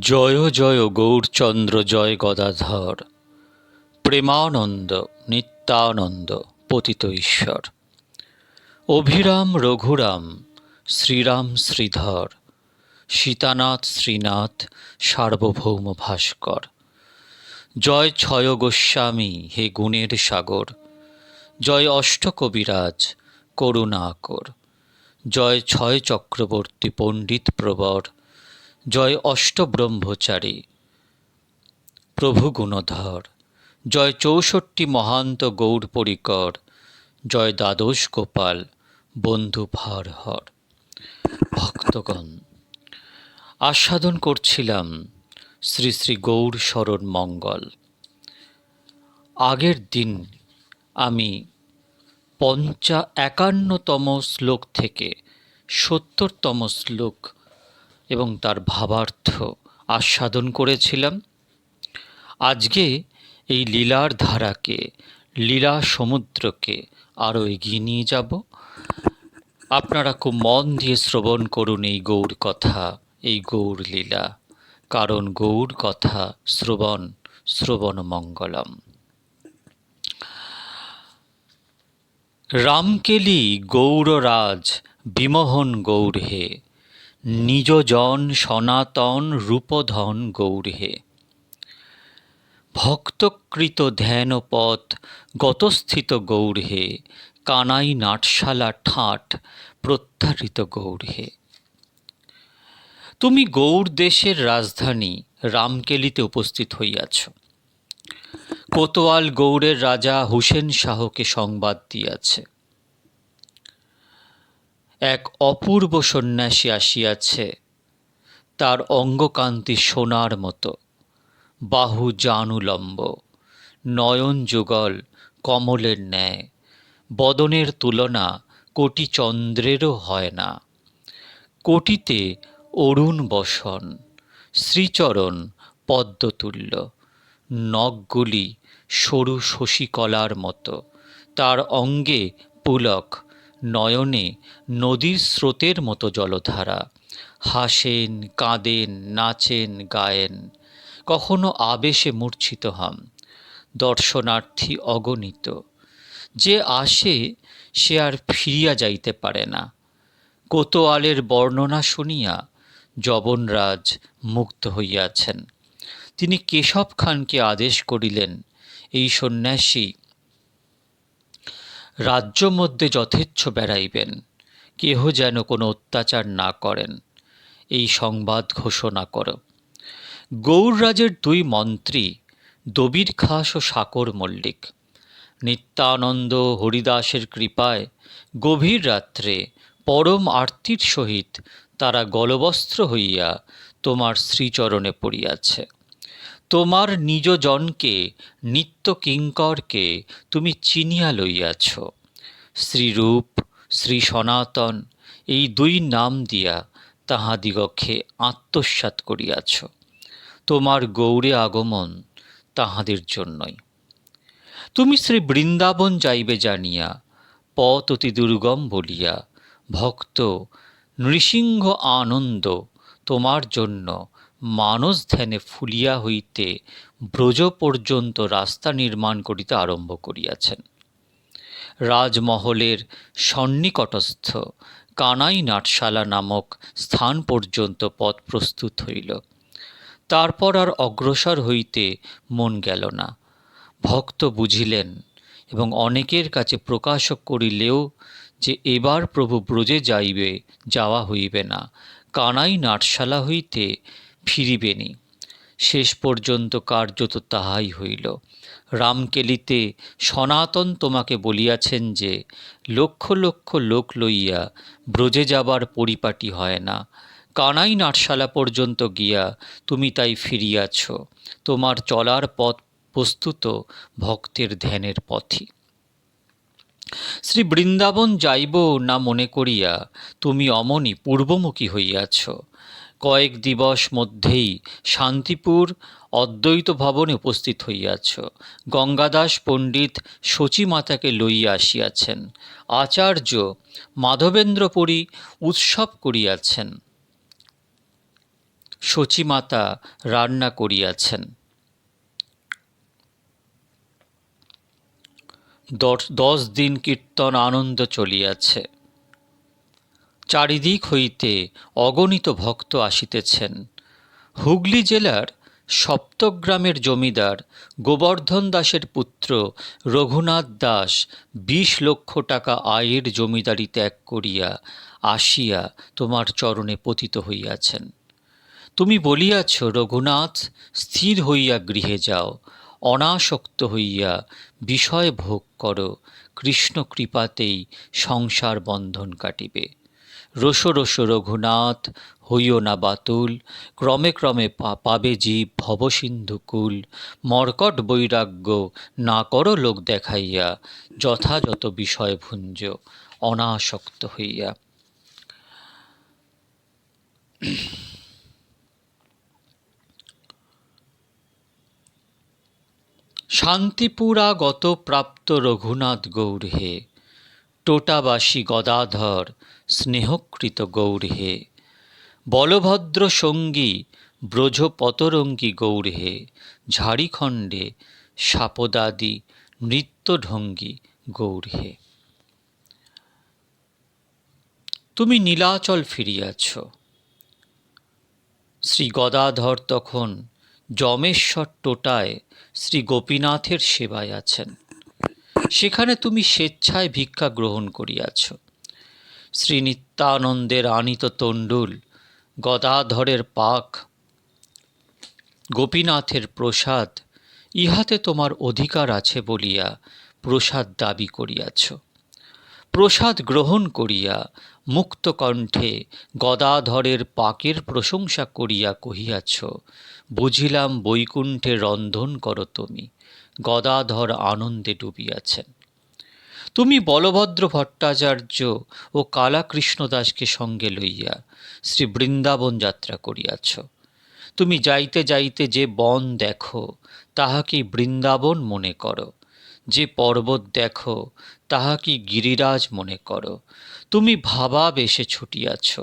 জয় জয় গৌরচন্দ্র, জয় গদাধর। প্রেমানন্দ, নিত্যানন্দ, পতিত ঈশ্বর। অভিরাম রঘুরাম, শ্রীরাম শ্রীধর। সীতানাথ শ্রীনাথ, সার্বভৌম ভাস্কর। জয় ছয় গোস্বামী হে গুণের সাগর। জয় অষ্টকবিরাজ করুণাকর। জয় ছয় চক্রবর্তী পণ্ডিত প্রবর। জয় অষ্টব্রহ্মচারী। প্রভু গুণধর, জয় চৌষট্টি মহান্ত গৌর পরিকর, জয় দ্বাদশ গোপাল, বন্ধু ভার হর। ভক্তগণ, আস্বাদন করছিলাম শ্রী শ্রী গৌর শরণ মঙ্গল। আগের দিন আমি পঞ্চা একান্নতম শ্লোক থেকে সত্তরতম শ্লোক এবং তার ভাবার্থ আস্বাদন করেছিলাম। আজকে এই লীলার ধারাকে, লীলা সমুদ্রকে আরও এগিয়ে নিয়ে যাব। আপনারা খুব মন দিয়ে শ্রবণ করুন এই গৌর কথা, এই গৌর লীলা। কারণ গৌর কথা শ্রবণ শ্রবণ মঙ্গলম। রামকেলি গৌররাজ, বিমোহন গৌর হে। নিজ জন সনাতন রূপধন গৌর হে ভক্তকৃত ধ্যান পথ গতস্থিত গৌর হে কানাই নাটশালা ঠাট প্রত্যাহৃত গৌর হে তুমি গৌর দেশের রাজধানী রামকেলিতে উপস্থিত হইয়াছ। কোতোয়াল গৌড়ের রাজা হুসেন শাহকে সংবাদ দিয়াছে। এক অপূর্ব সন্ন্যাসী আসিয়াছে। তার অঙ্গকান্তি সোনার মতো। বাহু জানুলম্ব। নয়ন যুগল কমলের ন্যায়। বদনের তুলনা কোটি চন্দ্রেরও হয় না। কোটিতে অরুণ বসন। শ্রীচরণ পদ্মতুল্য। নখগুলি সরু শশীকলার মতো। তার অঙ্গে পুলক নয়নে নদীর স্রোতের মতো জলধারা। হাসেন, কাঁদেন, নাচেন, গায়েন। কখনো আবেশে মূর্ছিত হন দর্শনার্থী অগণিত। যে আসে, সে আর ফিরিয়া যাইতে পারে না। কোতোয়ালের বর্ণনা শুনিয়া জবনরাজ মুক্ত হইয়াছেন। তিনি কেশব খানকে আদেশ করিলেন, এই সন্ন্যাসী রাজ্য মধ্যে যথেচ্ছ বেড়াইবেন, কেহ যেন কোনো অত্যাচার না করেন। এই সংবাদ ঘোষণা কর। গৌররাজের দুই মন্ত্রী দবির খাস ও সাকর মল্লিক। নিত্যানন্দ হরিদাসের কৃপায় গভীর রাত্রে পরম আরতির সহিত তারা গলবস্ত্র হইয়া তোমার শ্রীচরণে পড়িয়াছে। তোমার নিজ জনকে নিত্য কিঙ্করকে তুমি চিনিয়া লইয়াছ। শ্রীরূপ, শ্রী সনাতন এই দুই নাম দিয়া তাহাদিগকে আত্মসাৎ করিয়াছ। তোমার গৌরে আগমন তাহাদের জন্যই। তুমি শ্রী বৃন্দাবন যাইবে জানিয়া, পথ অতি দুর্গম বলিয়া, ভক্ত নৃসিংহ আনন্দ তোমার জন্য মানস ধ্যানে ফুলিয়া হইতে ব্রজ পর্যন্ত রাস্তা নির্মাণ করিতে আরম্ভ করিয়াছেন। রাজমহলের সন্নিকটস্থ কানাই নাটশালা নামক স্থান পর্যন্ত পথ প্রস্তুত হইল। তারপর আর অগ্রসর হইতে মন গেল না। ভক্ত বুঝিলেন এবং অনেকের কাছে প্রকাশ করিলেও যে এবার প্রভু ব্রজে যাইবে, যাওয়া হইবে না। কানাই নাটশালা হইতে ফিরিবেনি শেষ পর্যন্ত কার্যত তাহাই হইল। রামকেলিতে সনাতন তোমাকে বলিয়াছেন যে, লক্ষ লক্ষ লোক লইয়া ব্রজে যাবার পরিপাটি হয় না। কানাই নাটশালা পর্যন্ত গিয়া তুমি তাই ফিরিয়াছ। তোমার চলার পথ প্রস্তুত ভক্তের ধ্যানের পথই। শ্রী বৃন্দাবন যাইব না মনে করিয়া তুমি অমনি পূর্বমুখী হইয়াছ। কয়েক দিবস মধ্যেই শান্তিপুর অদ্বৈত ভবনে উপস্থিত হইয়াছ। গঙ্গাদাস পণ্ডিত শচীমাতাকে লইয়া আসিয়াছেন। আচার্য মাধবেন্দ্রপুরী উৎসব করিয়াছেন। শচীমাতা রান্না করিয়াছেন। দশ দিন কীর্তন আনন্দ চলিয়াছে। চারিদিক হইতে অগণিত ভক্ত আসিতেছেন। হুগলি জেলার সপ্তগ্রামের জমিদার গোবর্ধন দাসের পুত্র রঘুনাথ দাস বিশ লক্ষ টাকা আয়ের জমিদারি ত্যাগ করিয়া আসিয়া তোমার চরণে পতিত হইয়াছেন। তুমি বলিয়াছ, রঘুনাথ, স্থির হইয়া গৃহে যাও, অনাসক্ত হইয়া বিষয় ভোগ করো, কৃষ্ণ কৃপাতেই সংসার বন্ধন কাটিবে। রোষ রোষ রঘুনাথ, হইও না বাতুল, ক্রমে ক্রমে পাবে জীব ভবসিন্ধু কুল। মর্কট বৈরাগ্য না করো লোক দেখাইয়া, যথাযথ বিষয় ভুঞ্জ অনাসক্ত হইয়া। শান্তিপুরা গত প্রাপ্ত রঘুনাথ গৌরহে টোটাবাসী গদাধর স্নেহকৃত গৌরহে বলভদ্র সঙ্গী ব্রজ পতরঙ্গী গৌরহে ঝাড়িখণ্ডে সাপদাদি, নৃত্যঢঙ্গী গৌরহে তুমি নীলাচল ফিরিয়াছ। শ্রী গদাধর তখন যমেশ্বর টোটায় শ্রী গোপীনাথের সেবায় আছেন। সেখানে তুমি স্বেচ্ছায় ভিক্ষা গ্রহণ করিয়াছ। শ্রী নিত্যানন্দের আনিত তণ্ডুল, গদাধরের পাক, গোপীনাথের প্রসাদ, ইহাতে তোমার অধিকার আছে বলিয়া প্রসাদ দাবি করিয়াছ। প্রসাদ গ্রহণ করিয়া মুক্ত কণ্ঠে গদাধরের পাকের প্রশংসা করিয়া কহিয়াছ, বুঝিলাম বৈকুণ্ঠে রন্ধন করো তুমি। গদাধর আনন্দে ডুবিয়াছেন। তুমি বলভদ্র ভট্টাচার্য ও কালাকৃষ্ণ দাসকে সঙ্গে লইয়া শ্রী বৃন্দাবন যাত্রা করিয়াছ। তুমি যাইতে যাইতে যে বন দেখো তাহাকে বৃন্দাবন মনে করো। যে পর্বত দেখো তাহা কি গিরিরাজ মনে করো। তুমি ভাবা বেশে ছুটিয়াছ।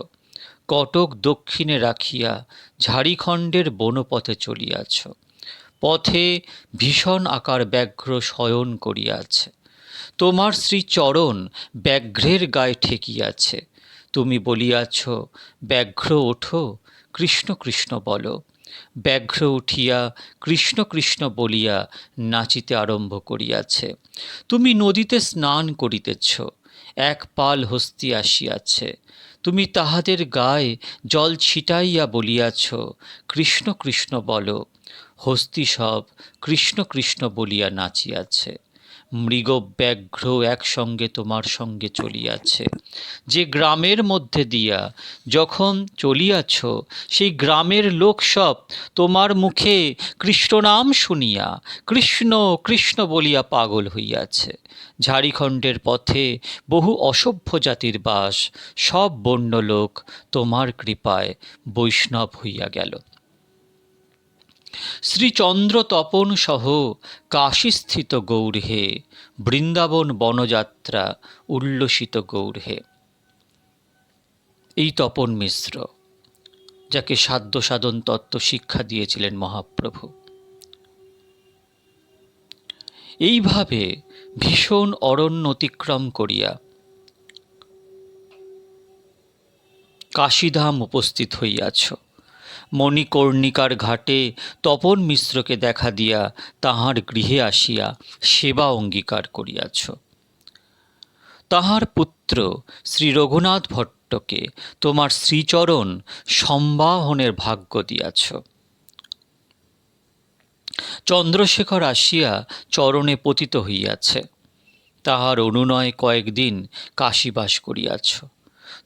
কটক দক্ষিণে রাখিয়া ঝাড়িখণ্ডের বনপথে চলিয়াছ। পথে ভীষণ আকার ব্যাঘ্র শয়ন করিয়াছে। তোমার শ্রীচরণ ব্যাঘ্রের গায়ে ঠেকিয়াছে। তুমি বলিয়াছ, ব্যাঘ্র ওঠো, কৃষ্ণ কৃষ্ণ বলো। ব্যাঘ্র উঠিয়া কৃষ্ণ কৃষ্ণ বলিয়া নাচিতে আরম্ভ করিয়াছে। তুমি নদীতে স্নান করিতেছ, এক পাল হস্তি আসিয়াছে। তুমি তাহাদের গায়ে জল ছিটাইয়া বলিয়াছ, কৃষ্ণ কৃষ্ণ বলো। হস্তি সব কৃষ্ণ কৃষ্ণ বলিয়া নাচিয়াছে। মৃগ ব্যাঘ্র একসঙ্গে তোমার সঙ্গে চলিয়াছে। যে গ্রামের মধ্যে দিয়া যখন চলিয়াছ, সেই গ্রামের লোক সব তোমার মুখে কৃষ্ণ নাম শুনিয়া, কৃষ্ণ কৃষ্ণ বলিয়া পাগল হইয়াছে। ঝাড়িখণ্ডের পথে বহু অসভ্য জাতির বাস, সব বন্য লোক তোমার কৃপায় বৈষ্ণব হইয়া গেল। শ্রীচন্দ্র তপন সহ কাশীস্থিত গৌরহে বৃন্দাবন বনযাত্রা উল্লসিত গৌরহে এই তপন মিশ্র, যাকে সাধ্য সাধন তত্ত্ব শিক্ষা দিয়েছিলেন মহাপ্রভু। এইভাবে ভীষণ অরণ্য অতিক্রম করিয়া কাশীধাম উপস্থিত হইয়াছ। মণিকর্ণিকার ঘাটে তপন মিশ্রকে দেখা দিয়া তাহার গৃহে আসিয়া সেবা অঙ্গীকার করিয়াছ। তাহার পুত্র শ্রী রঘুনাথ ভট্টকে তোমার শ্রীচরণ সম্বাহনের ভাগ্য দিয়াছ। চন্দ্রশেখর আসিয়া চরণে পতিত হইয়াছে। তাহার অনুনয় কয়েকদিন কাশীবাস করিয়াছ।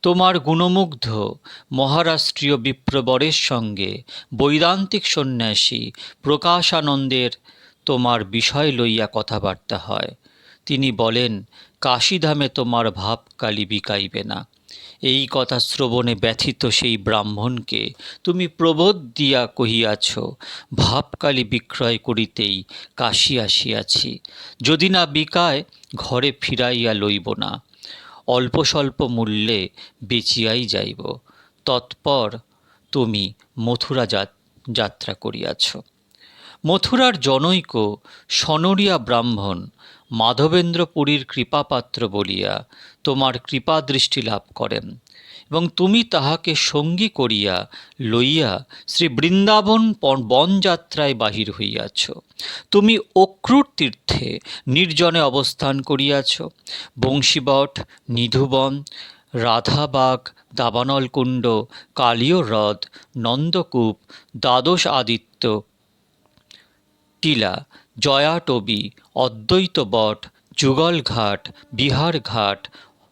তোমার গুণমুগ্ধ মহারাষ্ট্রীয় বিপ্রবরের সঙ্গে বৈদান্তিক সন্ন্যাসী প্রকাশানন্দের তোমার বিষয় লইয়া কথাবার্তা হয়। তিনি বলেন, কাশীধামে তোমার ভাবকালী বিকাইবে না। এই কথা শ্রবণে ব্যথিত সেই ব্রাহ্মণকে তুমি প্রবোধ দিয়া কহিয়াছ ভাবকালী বিক্রয় করিতেই কাশী আসিয়াছি। যদি না বিকায়, ঘরে ফিরাইয়া লইব না। অল্প স্বল্প মূল্যে বেচিয়াই যাইব। তৎপর তুমি মথুরা যাত্রা করিয়াছ। মথুরার জনৈক সনরিয়া ব্রাহ্মণ মাধবেন্দ্রপুরীর কৃপাপাত্র বলিয়া তোমার কৃপা দৃষ্টি লাভ করেন। এবং তুমি তাহাকে সঙ্গী করিয়া লইয়া শ্রী বৃন্দাবন বনযাত্রায় বাহির হইয়াছ। তুমি অক্রুর তীর্থে নির্জনে অবস্থান করিয়াছ। বংশীবট, নিধুবন রাধাবাগ দাবানলকুণ্ড কালীয় হ্রদ নন্দকূপ, দ্বাদশ আদিত্য, টিলা, জয়াটবি অদ্বৈত বট যুগলঘাট, বিহারঘাট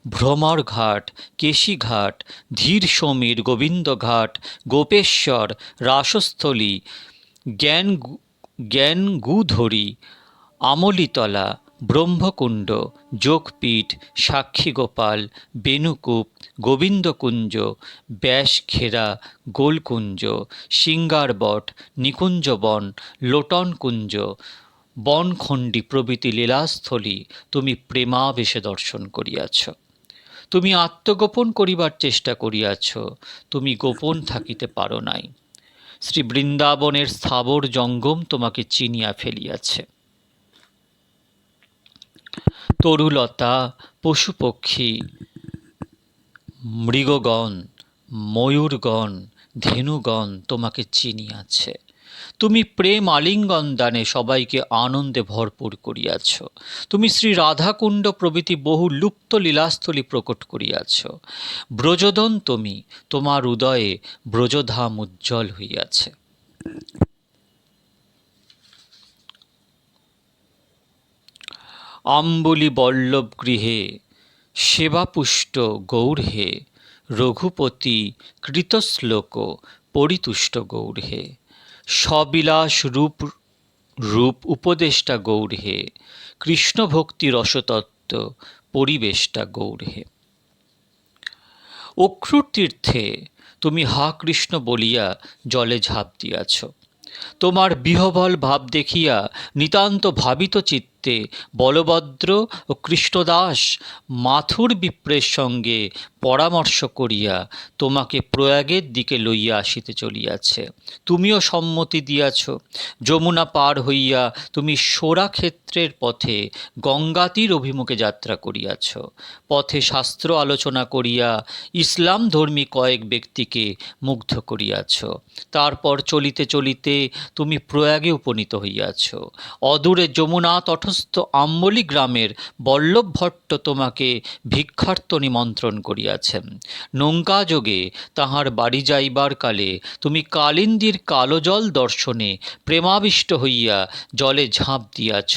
ভ্রমরঘাট কেশিঘাট ধীর সমীর গোবিন্দঘাট গোপেশ্বর, রাসস্থলী, জ্ঞান জ্ঞানগুধরী আমলিতলা, ব্রহ্মকুণ্ড, যোগপীঠ, সাক্ষীগোপাল বেনুকূপ গোবিন্দকুঞ্জ, ব্যাসখেরা, গোলকুঞ্জ, সিঙ্গারবট, নিকুঞ্জবন, লোটনকুঞ্জ, বনখণ্ডী প্রভৃতি লীলাস্থলী তুমি প্রেমাবেশে দর্শন করিয়াছ। তুমি আত্মগোপন করিবার চেষ্টা করিয়াছ, তুমি গোপন থাকিতে পারো নাই। শ্রী বৃন্দাবনের স্থাবর জঙ্গম তোমাকে চিনিয়া ফেলিয়াছে। তরুলতা, পশুপক্ষী, মৃগগণ, ময়ূরগণ, ধেনুগণ তোমাকে চিনিয়াছে। তুমি প্রেম আলিঙ্গন দানে সবাইকে আনন্দে ভরপুর করিয়াছ। তুমি শ্রী রাধাকুণ্ড প্রভৃতি বহু লুপ্ত লীলাস্থলী প্রকট করিয়াছ। ব্রজদন তুমি, তোমার উদয়ে ব্রজধাম উজ্জ্বল হইয়াছে। আম্বলি বল্লভ গৃহে, সেবাপুষ্ট গৌরহে রঘুপতি কৃতশ্লোক, পরিতুষ্ট গৌরহে সবিলাস রূপ রূপ উপদেষ্টা গৌরহে কৃষ্ণ ভক্তি রসতত্ত্ব পরিবেশটা গৌরহে অক্ষুর তীর্থে তুমি হা কৃষ্ণ বলিয়া জলে ঝাঁপ দিয়াছ। তোমার বিহবল ভাব দেখিয়া নিতান্ত ভাবিত চিত্তে বলভদ্র ও কৃষ্ণদাস মাথুর বিপ্রের সঙ্গে পরামর্শ করিয়া তোমাকে প্রয়াগের দিকে লইয়া আসিতে চলিয়াছে। তুমিও সম্মতি দিয়াছ। যমুনা পার হইয়া তুমি সোরা ক্ষেত্রের পথে গঙ্গাতীর অভিমুখে যাত্রা করিয়াছ। পথে শাস্ত্র আলোচনা করিয়া ইসলাম ধর্মী কয়েক ব্যক্তিকে মুগ্ধ করিয়াছ। তারপর চলিতে চলিতে তুমি প্রয়াগে উপনীত হইয়াছ। অদূরে যমুনা তটস্থ আম্বলি গ্রামের বল্লভ ভট্ট তোমাকে ভিক্ষার্থ নিমন্ত্রণ করিয়াছেন। নৌকা যোগে তাহার বাড়ি যাইবার কালে তুমি কালিন্দির কালো জল দর্শনে প্রেমাবিষ্ট হইয়া জলে ঝাঁপ দিয়াছ।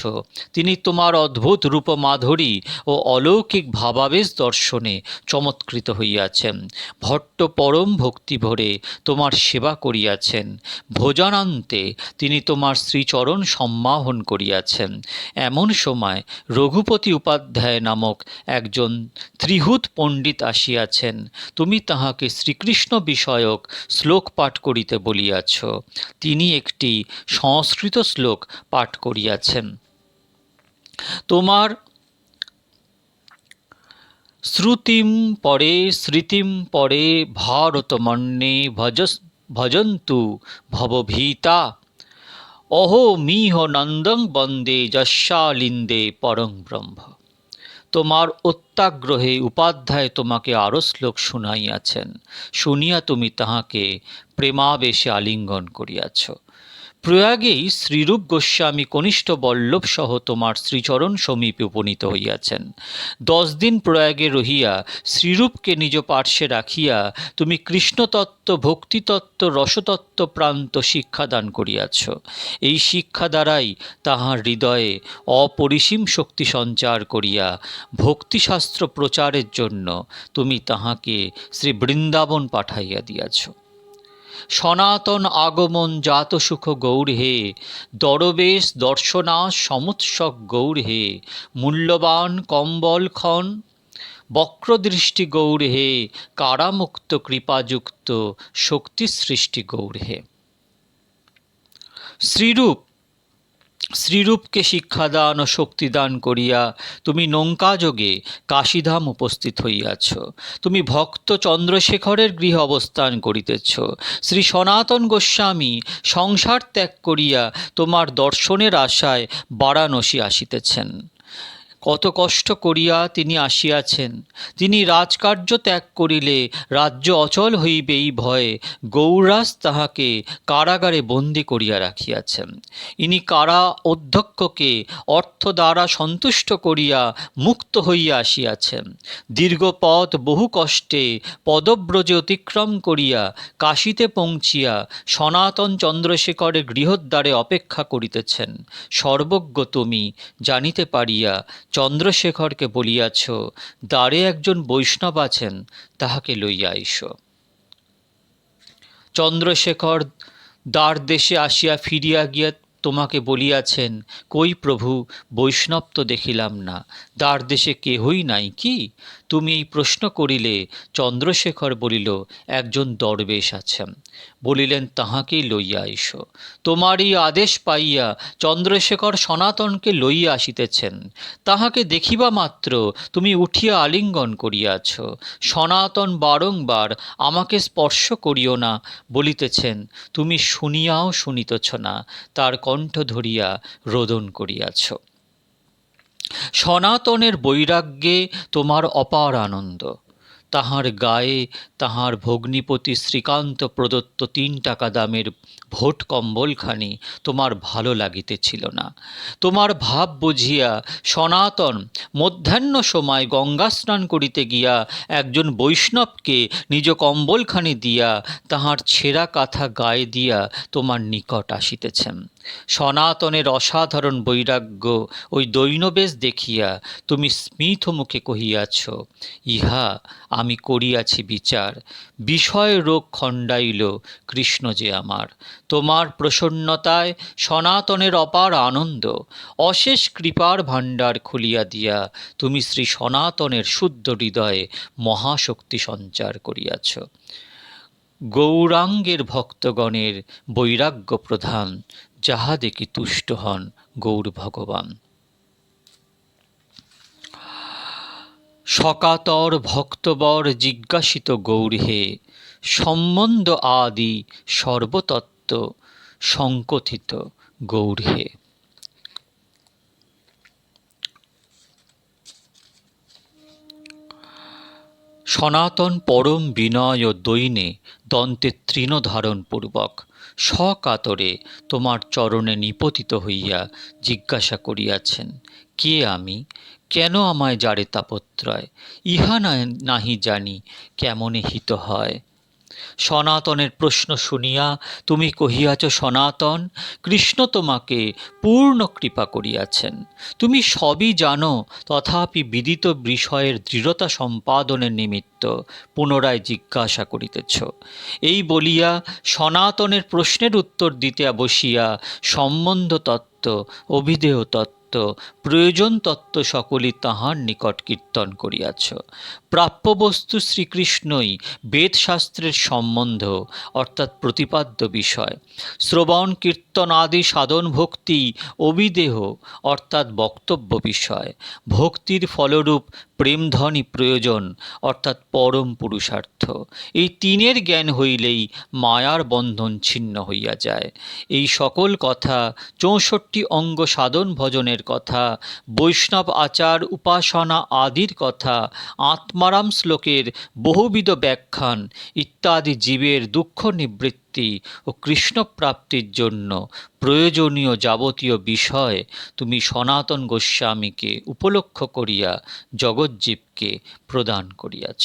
তিনি তোমার অদ্ভুত রূপমাধুরী ও অলৌকিক ভাবাবেশ দর্শনে চমৎকৃত হইয়াছেন। ভট্ট পরম ভক্তি ভরে তোমার সেবা করিয়াছেন। ভোজনান্তে তিনি তোমার শ্রীচরণ সম্মাহন করিয়াছেন। এমন সময় রঘুপতি উপাধ্যায় নামক একজন ত্রিহুত পণ্ডিত আসিয়াছেন, তুমি তাহাকে শ্রীকৃষ্ণ বিষয়ক শ্লোক পাঠ করিতে বলিয়াছ। তিনি একটি সংস্কৃত শ্লোক পাঠ করিয়াছেন। তোমার শ্রুতিম পরে স্মৃতিম পরে ভারতমন্যে ভজ ভজন্তু ভবভীতা। অহো মিহ নন্দং বন্দে যশালিন্দে পরং ব্রহ্ম। তোমার অত্যাগ্রহে উপাধ্যায় তোমাকে আরও শ্লোক শুনাইয়াছেন। শুনিয়া তুমি তাহাকে প্রেমাবেশে আলিঙ্গন করিয়াছ। প্রয়াগেই শ্রীরূপ গোস্বামী কনিষ্ঠ বল্লভ সহ তোমার শ্রীচরণ সমীপে উপনীত হইয়াছেন। দশ দিন প্রয়াগে রহিয়া শ্রীরূপকে নিজ পার্শ্বে রাখিয়া তুমি কৃষ্ণতত্ত্ব, ভক্তিতত্ত্ব, রসতত্ত্ব প্রান্ত শিক্ষাদান করিয়াছ। এই শিক্ষা দ্বারাই তাহার হৃদয়ে অপরিসীম শক্তি সঞ্চার করিয়া ভক্তিশাস্ত্র প্রচারের জন্য তুমি তাহাকে শ্রী বৃন্দাবন পাঠাইয়া দিয়াছ। সনাতন আগমন জাত সুখ গৌর হে, দরবেশ দর্শনা সমুৎসক গৌর হে, মূল্যবান কম্বল ক্ষণ, বক্রদৃষ্টি গৌর হে, কারামুক্ত কৃপাযুক্ত শক্তি সৃষ্টি গৌর হে। শ্রীরূপ শ্রীরূপকে শিক্ষাদান ও শক্তিদান করিয়া তুমি নৌকাযোগে কাশীধাম উপস্থিত হইয়াছ। তুমি ভক্ত চন্দ্রশেখরের গৃহ অবস্থান করিতেছ। শ্রী সনাতন গোস্বামী সংসার ত্যাগ করিয়া তোমার দর্শনের আশায় বারাণসী আসিতেছেন। কত কষ্ট করিয়া তিনি আসিয়াছেন। তিনি রাজকার্য ত্যাগ করিলে রাজ্য অচল হইবে এই ভয়ে গৌরাজ তাহাকে কারাগারে বন্দি করিয়া রাখিয়াছেন। ইনি কারা অধ্যক্ষকে অর্থ দ্বারা সন্তুষ্ট করিয়া মুক্ত হইয়া আসিয়াছেন। দীর্ঘ পথ বহু কষ্টে পদব্রজে অতিক্রম করিয়া কাশীতে পৌঁছিয়া সনাতন চন্দ্রশেখরের গৃহদ্বারে অপেক্ষা করিতেছেন। সর্বজ্ঞ তুমি জানিতে পারিয়া চন্দ্রশেখরকে বলিয়াছ, দ্বারে একজন বৈষ্ণব আছেন, তাহাকে লইয়া আইস। চন্দ্রশেখর দ্বার দেশে আসিয়া ফিরিয়া গিয়া তোমাকে বলিয়াছেন, কই প্রভু, বৈষ্ণব তো দেখিলাম না, দ্বার দেশে কেহই নাই কি? তুমি এই প্রশ্ন করিলে চন্দ্রশেখর বলিল, একজন দরবেশ আছেন বলিলেন, তাহাকেই লইয়া আইস। তোমার এই আদেশ পাইয়া চন্দ্রশেখর সনাতনকে লইয়া আসিতেছেন। তাহাকে দেখিবা মাত্র তুমি উঠিয়া আলিঙ্গন করিয়াছ। সনাতন বারংবার আমাকে স্পর্শ করিও না, বলিতেছেন, তুমি শুনিয়াও শুনিতেছ না, তার কণ্ঠ ধরিয়া রোদন করিয়াছ। সনাতনের বৈরাগ্যে তোমার অপার আনন্দ। তাহার গায়ে তাহার ভগ্নিপতি শ্রীকান্ত প্রদত্ত তিন টাকা দামের ভোট কম্বলখানি তোমার ভালো লাগিতেছিল না। তোমার ভাব বুঝিয়া সনাতন মধ্যাহ্ন সময় গঙ্গা স্নান করিতে গিয়া একজন বৈষ্ণবকে নিজ কম্বলখানি দিয়া তাহার ছেঁড়া কাঁথা গায়ে দিয়া তোমার নিকট আসিতেছেন। সনাতনের অসাধারণ বৈরাগ্য ওই দৈনবেশ দেখিয়া তুমি স্মিত মুখে কহিয়াছ, ইহা আমি করিয়াছি বিচার। বিষয় রোগ খণ্ডাইল কৃষ্ণ যে আমার। তোমার প্রসন্নতায় সনাতনের অপার আনন্দ। অশেষ কৃপার ভাণ্ডার খুলিয়া দিয়া তুমি শ্রী সনাতনের শুদ্ধ হৃদয়ে মহাশক্তি সঞ্চার করিয়াছ। গৌরাঙ্গের ভক্তগণের বৈরাগ্য প্রধান। যাহা দেখি তুষ্ট হন গৌর ভগবান। সকাতর ভক্তবর জিজ্ঞাসিত গৌরহে সম্বন্ধ আদি সর্বতত্ত্ব সংকথিত গৌরহে সনাতন পরম বিনয় ও দৈনে দন্তে তৃণধারণ পূর্বক সকাতরে তোমার চরণে নিপতিত হইয়া জিজ্ঞাসা করিয়াছেন, কে আমি? কেন আমায় জারে তাপত্রয়? ইহা নাহি জানি কেমনে হিত হয়। সনাতনের প্রশ্ন শুনিয়া তুমি কহিয়াছ, সনাতন, কৃষ্ণ তোমাকে পূর্ণ কৃপা করিয়াছেন। তুমি সবই জানো, তথাপি বিদিত বিষয়ের দৃঢ়তা সম্পাদনের নিমিত্ত পুনরায় জিজ্ঞাসা করিতেছ। এই বলিয়া সনাতনের প্রশ্নের উত্তর দিতে বসিয়া সম্বন্ধ তত্ত্ব অভিধেয় তত্ত্ব প্রয়োজন তত্ত্ব সকলই তাহার নিকট কীর্তন করিয়াছ। প্রাপ্য বস্তু শ্রীকৃষ্ণই বেদশাস্ত্রের সম্বন্ধ, অর্থাৎ প্রতিপাদ্য বিষয়। শ্রবণ, কীর্তন আদি সাধন ভক্তি অবিদেহ, অর্থাৎ বক্তব্য বিষয়। ভক্তির ফলরূপ প্রেমধনই প্রয়োজন, অর্থাৎ পরম পুরুষার্থ। এই তিনের জ্ঞান হইলেই মায়ার বন্ধন ছিন্ন হইয়া যায়। এই সকল কথা চৌষট্টি অঙ্গ সাধন ভজনের কথা, বৈষ্ণব আচার, উপাসনা আদির কথা, আত্মারাম শ্লোকের বহুবিধ ব্যাখ্যান, ইত্যাদি জীবের দুঃখ নিবৃত্তি ও কৃষ্ণপ্রাপ্তির জন্য প্রয়োজনীয় যাবতীয় বিষয় তুমি সনাতন গোস্বামীকে উপলক্ষ করিয়া জগজ্জীবকে প্রদান করিয়াছ।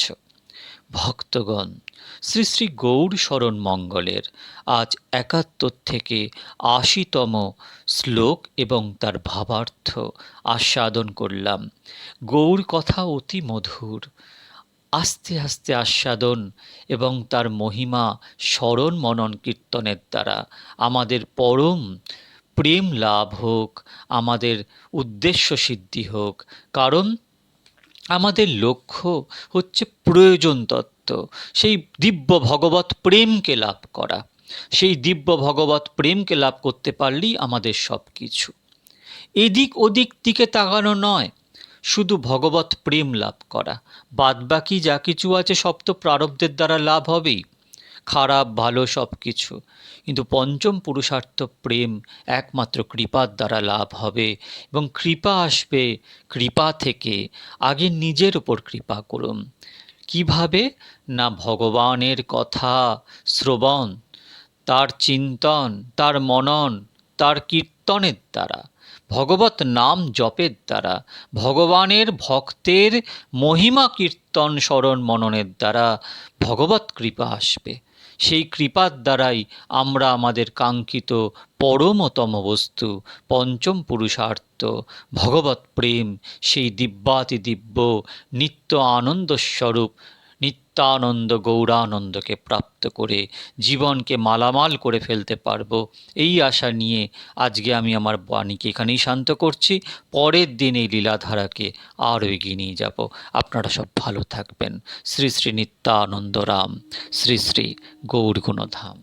ভক্তগণ, শ্রী শ্রী গৌর শরণ মঙ্গলের আজ একাত্তর থেকে আশিতম শ্লোক এবং তার ভাবার্থ আস্বাদন করলাম। গৌর কথা অতি মধুর, আস্তে আস্তে আস্বাদন এবং তার মহিমা স্মরণ মনন কীর্তনের দ্বারা আমাদের পরম প্রেম লাভ হোক, আমাদের উদ্দেশ্য সিদ্ধি হোক। কারণ আমাদের লক্ষ্য হচ্ছে প্রয়োজন তত্ত্ব, সেই দিব্য ভগবত প্রেমকে লাভ করা। সেই দিব্য ভগবত প্রেমকে লাভ করতে পারলেই আমাদের সব কিছু এদিক ওদিক দিকে তাকানো নয়, শুধু ভগবত প্রেম লাভ করা। বাদবাকি যা কিছু আছে সব তো প্রারব্ধের দ্বারা লাভ হবেই। খারাপ, ভালো সব কিছু কিন্তু পঞ্চম পুরুষার্থ প্রেম একমাত্র কৃপার দ্বারা লাভ হবে এবং কৃপা আসবে কৃপা থেকে আগে নিজের ওপর কৃপা করুন। কীভাবে? না ভগবানের কথা শ্রবণ, তার চিন্তন, তার মনন, তার কীর্তনের দ্বারা, ভগবত নাম জপের দ্বারা, ভগবানের ভক্তের মহিমা কীর্তন, স্মরণ, মননের দ্বারা ভগবত কৃপা আসবে। সেই কৃপার দ্বারাই আমরা আমাদের কাঙ্ক্ষিত পরমতম বস্তু, পঞ্চম পুরুষার্থ ভগবত প্রেম, সেই দিব্যাতি দিব্য, নিত্য আনন্দস্বরূপ নিত্যানন্দ গৌরানন্দকে প্রাপ্ত করে জীবনকে মালামাল করে ফেলতে পারব। এই আশা নিয়ে আজকে আমি আমার বাণীকে এখানেই শান্ত করছি। পরের দিন এই লীলাধারাকে আরও এগিয়ে নিয়ে যাব। আপনারা সব ভালো থাকবেন। শ্রী শ্রী নিত্যানন্দ রাম। শ্রী শ্রী গৌর গুণধাম